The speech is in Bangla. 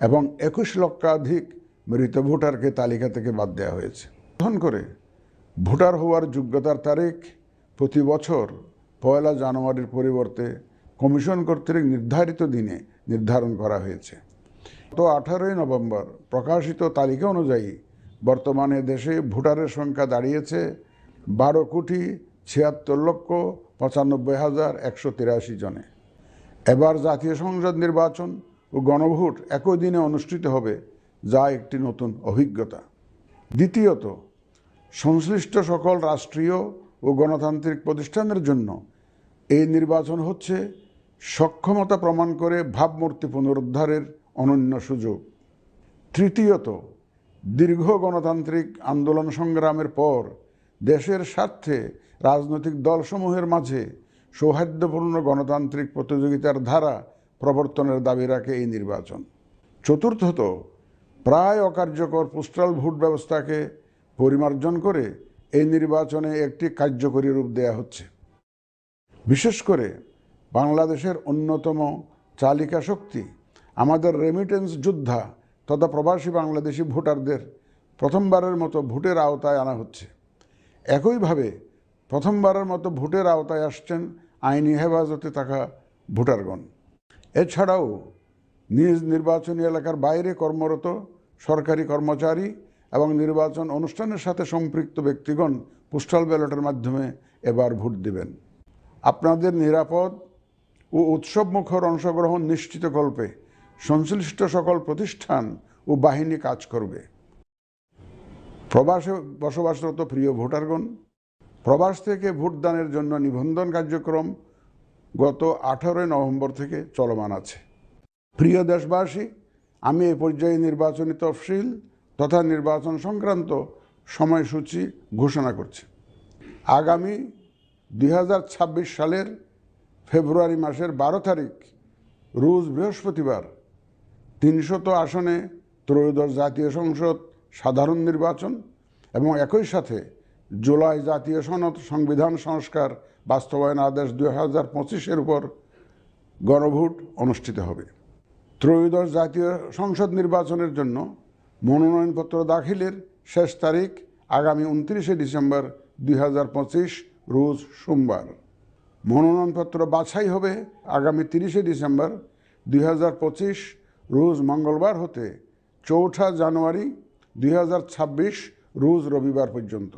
এবং একুশ লক্ষাধিক মৃত ভোটারকে তালিকা থেকে বাদ দেওয়া হয়েছে। গ্রহণ করে ভোটার হওয়ার যোগ্যতার তারিখ প্রতি বছর পয়লা জানুয়ারির পরিবর্তে কমিশন কর্তৃক নির্ধারিত দিনে নির্ধারণ করা হয়েছে। তো আঠারোই নভেম্বর প্রকাশিত তালিকা অনুযায়ী বর্তমানে দেশে ভোটারের সংখ্যা দাঁড়িয়েছে বারো কোটি ছিয়াত্তর লক্ষ পঁচানব্বই হাজার একশো তিরাশি জনে। এবার জাতীয় সংসদ নির্বাচন ও গণভোট একই দিনে অনুষ্ঠিত হবে, যা একটি নতুন অভিজ্ঞতা। দ্বিতীয়ত, সংশ্লিষ্ট সকল রাষ্ট্রীয় ও গণতান্ত্রিক প্রতিষ্ঠানের জন্য এই নির্বাচন হচ্ছে সক্ষমতা প্রমাণ করে ভাবমূর্তি পুনরুদ্ধারের অনন্য সুযোগ। তৃতীয়ত, দীর্ঘ গণতান্ত্রিক আন্দোলন সংগ্রামের পর দেশের স্বার্থে রাজনৈতিক দলসমূহের মাঝে সৌহার্দ্যপূর্ণ গণতান্ত্রিক প্রতিযোগিতার ধারা প্রবর্তনের দাবি রাখে এই নির্বাচন। চতুর্থত, প্রায় অকার্যকর পোস্টাল ভোট ব্যবস্থাকে পরিমার্জন করে এই নির্বাচনে একটি কার্যকরী রূপ দেয়া হচ্ছে। বিশেষ করে বাংলাদেশের অন্যতম চালিকা শক্তি, আমাদের রেমিটেন্স যোদ্ধা তথা প্রবাসী বাংলাদেশি ভোটারদের প্রথমবারের মতো ভোটের আওতায় আনা হচ্ছে। একইভাবে প্রথমবারের মতো ভোটের আওতায় আসছেন আইনি হেফাজতে থাকা ভোটারগণ। এছাড়াও নিজ নির্বাচনী এলাকার বাইরে কর্মরত সরকারি কর্মচারী এবং নির্বাচন অনুষ্ঠানের সাথে সম্পৃক্ত ব্যক্তিগণ পোস্টাল ব্যালটের মাধ্যমে এবার ভোট দিবেন। আপনাদের নিরাপদ ও উৎসবমুখর অংশগ্রহণ নিশ্চিত কল্পে সংশ্লিষ্ট সকল প্রতিষ্ঠান ও বাহিনী কাজ করবে। প্রবাসে বসবাসরত প্রিয় ভোটারগণ, প্রবাস থেকে ভোটদানের জন্য নিবন্ধন কার্যক্রম গত আঠারোই নভেম্বর থেকে চলমান আছে। প্রিয় দেশবাসী, আমি এ পর্যায়ে নির্বাচনী তফসিল তথা নির্বাচন সংক্রান্ত সময়সূচি ঘোষণা করছি। আগামী দু হাজার ছাব্বিশ সালের ফেব্রুয়ারি মাসের বারো তারিখ, রোজ বৃহস্পতিবার, তিনশত আসনে ত্রয়োদশ জাতীয় সংসদ সাধারণ নির্বাচন এবং একই সাথে জুলাই জাতীয় সনদ সংবিধান সংস্কার বাস্তবায়ন আদেশ দুই হাজার পঁচিশের উপর গণভোট অনুষ্ঠিত হবে। ত্রয়োদশ জাতীয় সংসদ নির্বাচনের জন্য মনোনয়নপত্র দাখিলের শেষ তারিখ আগামী উনত্রিশে ডিসেম্বর দুই হাজার পঁচিশ, রোজ সোমবার। মনোনয়নপত্র বাছাই হবে আগামী তিরিশে ডিসেম্বর দুই হাজার পঁচিশ, রোজ মঙ্গলবার হতে চৌঠা জানুয়ারি দুই হাজার ছাব্বিশ, রোজ রবিবার পর্যন্ত।